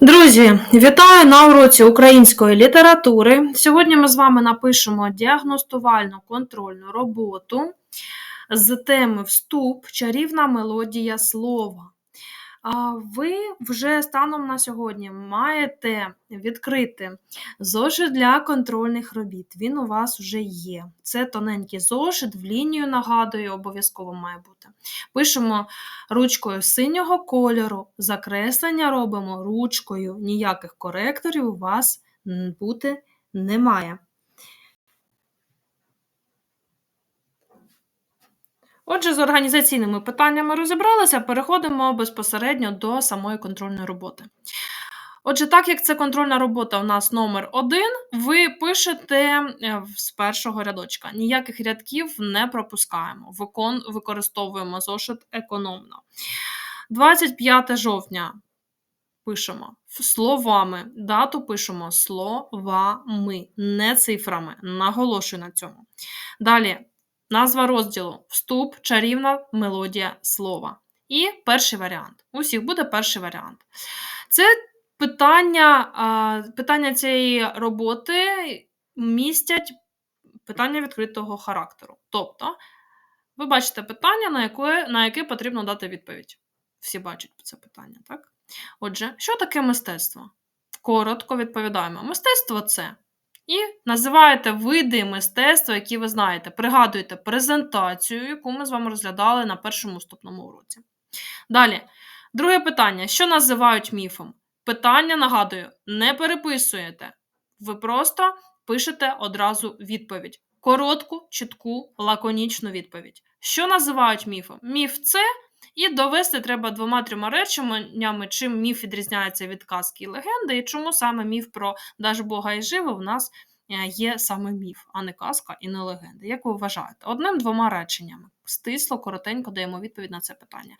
Друзі, вітаю на уроці української літератури. Сьогодні ми з вами напишемо діагностувальну контрольну роботу з теми Вступ, чарівна мелодія слова. Ви вже станом на сьогодні маєте відкрити зошит для контрольних робіт. Він у вас вже є. Це тоненький зошит, в лінію нагадую, обов'язково має бути. Пишемо ручкою синього кольору, закреслення робимо ручкою, ніяких коректорів у вас бути немає. Отже, з організаційними питаннями розібралися, переходимо безпосередньо до самої контрольної роботи. Отже, так як це контрольна робота у нас номер один, ви пишете е, з першого рядочка. Ніяких рядків не пропускаємо, Викон... використовуємо зошит економно. 25 жовтня пишемо словами, дату пишемо словами, не цифрами. Наголошую на цьому. Далі Назва розділу Вступ, чарівна мелодія слова. І перший варіант. У всіх буде перший варіант. Це питання, питання цієї роботи містять питання відкритого характеру. Тобто, ви бачите питання, на яке, на яке потрібно дати відповідь. Всі бачать це питання, так? Отже, що таке мистецтво? Коротко відповідаємо: мистецтво це і називаєте види мистецтва, які ви знаєте. Пригадуєте презентацію, яку ми з вами розглядали на першому вступному уроці. Далі, друге питання: що називають міфом? Питання, нагадую, не переписуєте. Ви просто пишете одразу відповідь. Коротку, чітку, лаконічну відповідь. Що називають міфом? Міф це і довести треба двома-трьома реченнями, чим міф відрізняється від казки і легенди, і чому саме міф про Даж Бога і живо в нас е, є саме міф, а не казка і не легенда. Як ви вважаєте? Одним-двома реченнями. Стисло, коротенько даємо відповідь на це питання.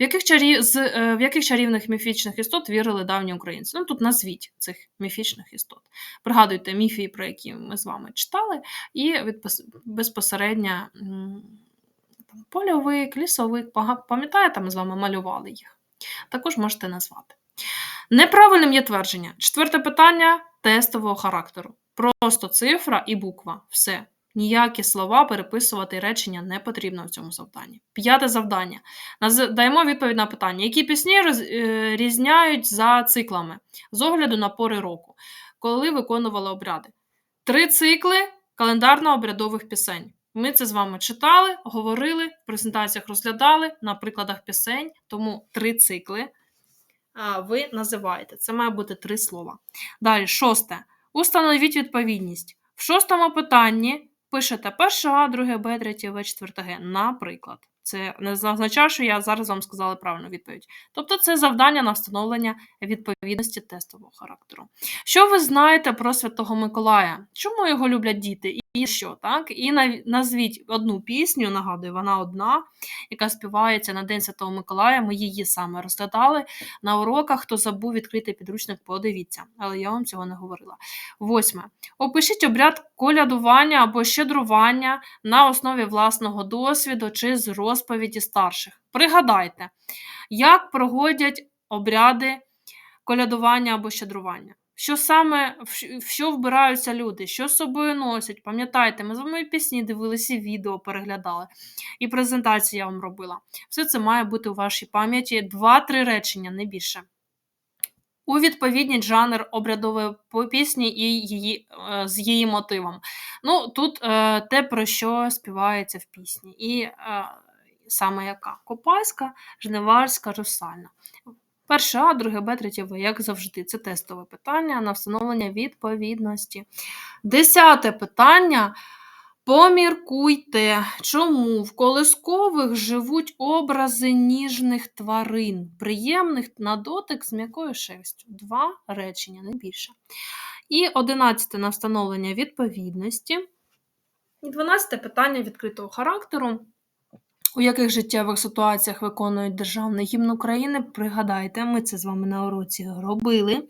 В яких чарів... з, е, в яких чарівних міфічних істот вірили давні українці? Ну тут назвіть цих міфічних істот. Пригадуйте міфи, про які ми з вами читали, і відпос... безпосередньо там, польовик, лісовик, пам'ятаєте, ми з вами малювали їх. Також можете назвати. Неправильним є твердження. Четверте питання тестового характеру. Просто цифра і буква. Все. Ніякі слова переписувати речення не потрібно в цьому завданні. П'яте завдання. Даємо відповідь на питання, які пісні е, різняють за циклами з огляду на пори року, коли виконували обряди. Три цикли календарно-обрядових пісень. Ми це з вами читали, говорили, в презентаціях розглядали на прикладах пісень, тому три цикли ви називаєте. Це має бути три слова. Далі, шосте. Установіть відповідність. В шостому питанні пишете перше А, друге Б, третє В, четверте Г, наприклад. Це не означає, що я зараз вам сказала правильну відповідь. Тобто, це завдання на встановлення відповідності тестового характеру. Що ви знаєте про Святого Миколая? Чому його люблять діти? І що, так? І назвіть одну пісню, нагадую, вона одна, яка співається на День Святого Миколая. Ми її саме розглядали на уроках. Хто забув відкрити підручник, подивіться, але я вам цього не говорила. Восьме. Опишіть обряд колядування або щедрування на основі власного досвіду чи з розповіді старших. Пригадайте, як проводять обряди колядування або щедрування. Що саме в що вбираються люди, що з собою носять? Пам'ятайте, ми з вами пісні дивилися, відео переглядали, і презентації я вам робила. Все це має бути у вашій пам'яті два-три речення, не більше. У відповідний жанр обрядової пісні і її, е, з її мотивом. Ну, Тут е, те, про що співається в пісні. І е, саме яка? Копайська, жниварська, русальна. Перше А, друге Б, третє В, як завжди, це тестове питання на встановлення відповідності. Десяте питання. Поміркуйте, чому в колискових живуть образи ніжних тварин, приємних на дотик з м'якою шерстю. Два речення, не більше. І одинадцяте на встановлення відповідності. І дванадцяте питання відкритого характеру. У яких життєвих ситуаціях виконують державний гімн України? Пригадайте, ми це з вами на уроці робили.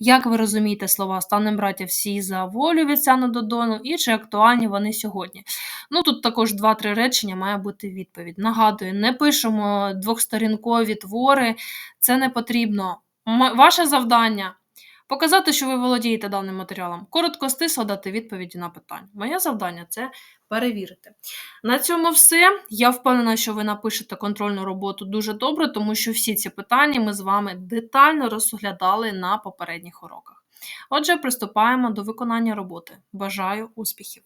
Як ви розумієте слова станем браття всі за волю від Додону і чи актуальні вони сьогодні? Ну тут також два-три речення має бути відповідь. Нагадую, не пишемо двохсторінкові твори, це не потрібно. ваше завдання показати, що ви володієте даним матеріалом, коротко стисло дати відповіді на питання. Моє завдання це перевірити. На цьому все. Я впевнена, що ви напишете контрольну роботу дуже добре, тому що всі ці питання ми з вами детально розглядали на попередніх уроках. Отже, приступаємо до виконання роботи. Бажаю успіхів!